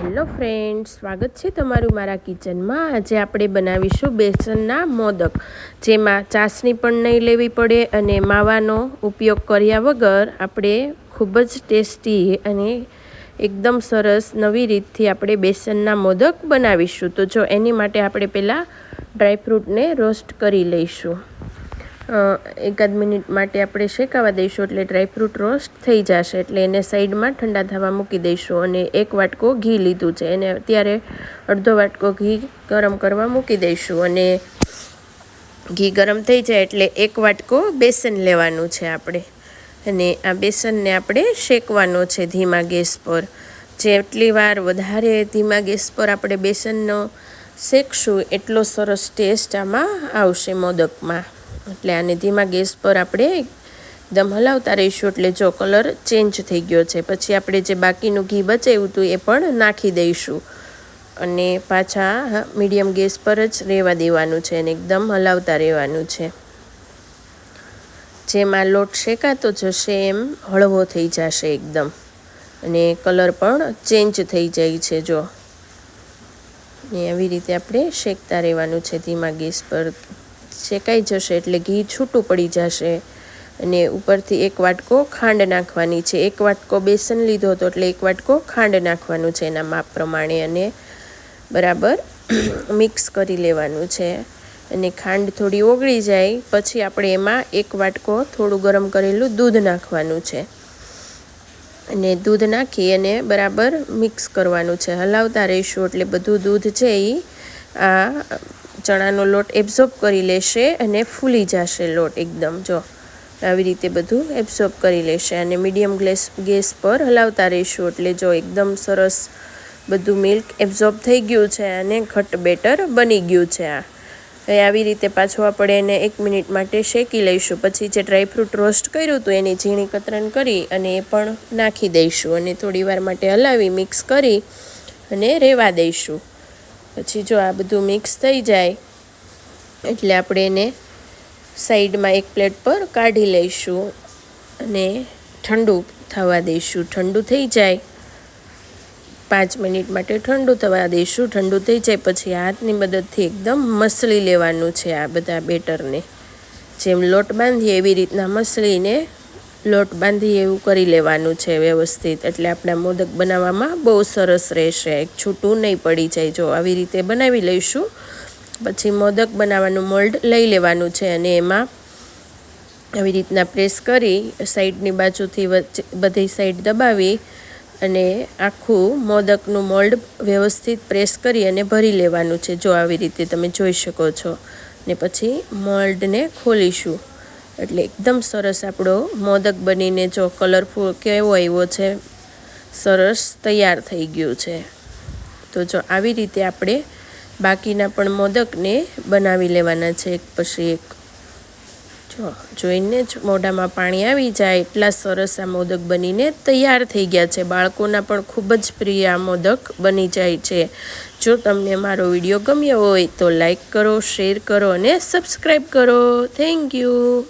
Hello friend સ્વાગત છે તમારું મારા કિચનમાં. આજે આપણે બનાવીશું બેસનના મોદક, જેમાં ચાસણી પણ નહીં લેવી પડે અને માવાનો ઉપયોગ કર્યા વગર આપણે ખૂબ જ ટેસ્ટી અને એકદમ સરસ નવી રીતથી આપણે બેસનના મોદક બનાવીશું. તો જો એની માટે આપણે પહેલાં ડ્રાયફ્રૂટને રોસ્ટ કરી લઈશું. એકાદ મિનિટ માટે આપણે શેકાવા દઈશું એટલે ડ્રાયફ્રૂટ રોસ્ટ થઈ જશે એટલે એને સાઈડમાં ઠંડા થવા મૂકી દઈશું અને એક વાટકો ઘી લીધું છે. એને અત્યારે અડધો વાટકો ઘી ગરમ કરવા મૂકી દઈશું અને ઘી ગરમ થઈ જાય એટલે એક વાટકો બેસન લેવાનું છે આપણે. અને આ બેસનને આપણે શેકવાનો છે ધીમા ગેસ પર. જેટલી વાર વધારે ધીમા ગેસ પર આપણે બેસનનો શેકશું, એટલો સરસ ટેસ્ટ આમાં આવશે મોદકમાં. એટલે આ ધીમા ગેસ પર આપણે એકદમ હલાવતા રહીશું એટલે જો કલર ચેન્જ થઈ ગયો છે. પછી આપણે જે બાકીનું ઘી બચાવ્યું હતું એ પણ નાખી દઈશું. અને પાછા મીડિયમ ગેસ પર જ રહેવા દેવાનું છે અને એકદમ હલાવતા રહેવાનું છે. જેમાં લોટ શેકાતો જશે એમ હળવો થઈ જશે એકદમ. અને કલર પણ ચેન્જ થઈ જાય છે જો. ને આવી રીતે આપણે શેકતા રહેવાનું છે ધીમા ગેસ પર. શેકાઈ જશે એટલે ઘી છૂટું પડી જશે. અને ઉપરથી એક વાટકો ખાંડ નાખવાની છે. એક વાટકો બેસન લીધો હતો એટલે એક વાટકો ખાંડ નાખવાનું છે એના માપ પ્રમાણે અને બરાબર મિક્સ કરી લેવાનું છે. અને ખાંડ થોડી ઓગળી જાય પછી આપણે એમાં એક વાટકો થોડું ગરમ કરેલું દૂધ નાખવાનું છે. અને દૂધ નાખી અને બરાબર મિક્સ કરવાનું છે. હલાવતા રહીશું એટલે બધું દૂધ છે એ આ ચણાનો લોટ એબ્ઝોર્બ કરી લેશે અને ફૂલી જશે લોટ એકદમ, જો. આવી રીતે બધું એબ્ઝોર્બ કરી લેશે અને મીડિયમ ગ્લેસ ગેસ પર હલાવતા રહીશું એટલે જો એકદમ સરસ બધું મિલ્ક એબ્ઝોર્બ થઈ ગયું છે અને ઘટ બેટર બની ગયું છે આ. હવે આવી રીતે પાછું આપણે એને એક મિનિટ માટે શેકી લઈશું. પછી જે ડ્રાયફ્રૂટ રોસ્ટ કર્યું હતું એની ઝીણી કતરણ કરી અને એ પણ નાખી દઈશું અને થોડી વાર માટે હલાવી મિક્સ કરી અને રહેવા દઈશું. પછી જો આ બધું મિક્સ થઈ જાય, એટલે આપણે એને સાઈડમાં એક પ્લેટ પર કાઢી લઈશું અને ઠંડુ થવા દઈશું. ઠંડુ થઈ જાય. પાંચ મિનિટ માટે ઠંડુ થવા દઈશું. ઠંડુ થઈ જાય પછી હાથની મદદથી એકદમ મસળી લેવાનું છે આ બધા બેટરને. જેમ લોટ બાંધીએ એવી રીતના મસળીને લોટ બાંધી એવું કરી લેવાનું છે વ્યવસ્થિત. એટલે આપણા મોદક બનાવવામાં બહુ સરસ રહેશે. છૂટું નહીં પડી જાય. જો આવી રીતે બનાવી લઈશું, પછી મોદક બનાવવાનું મોલ્ડ લઈ લેવાનું છે અને એમાં આવી રીતના પ્રેસ કરી સાઈડની બાજુથી બધી સાઈડ દબાવી અને આખું મોદકનું મોલ્ડ વ્યવસ્થિત પ્રેસ કરી અને ભરી લેવાનું છે. જો આવી રીતે તમે જોઈ શકો છો. ને પછી મોલ્ડને ખોલીશું. એટલે એકદમ સરસ આપણો મોદક બનીને જો કલરફુલ કેવો આવ્યો છે, સરસ તૈયાર થઈ ગયું છે. તો જો આવી રીતે આપણે બાકીના પણ મોદકને બનાવી લેવાના છે એક પછી એક. જો જોઈને જ મોઢામાં પાણી આવી જાય એટલા સરસ આ મોદક બનીને તૈયાર થઈ ગયા છે. બાળકોના પણ ખૂબ જ પ્રિય આ મોદક બની જાય છે. જો તમને મારો વીડિયો ગમ્યો હોય તો લાઈક કરો, શેર કરો અને સબસ્ક્રાઈબ કરો. Thank you.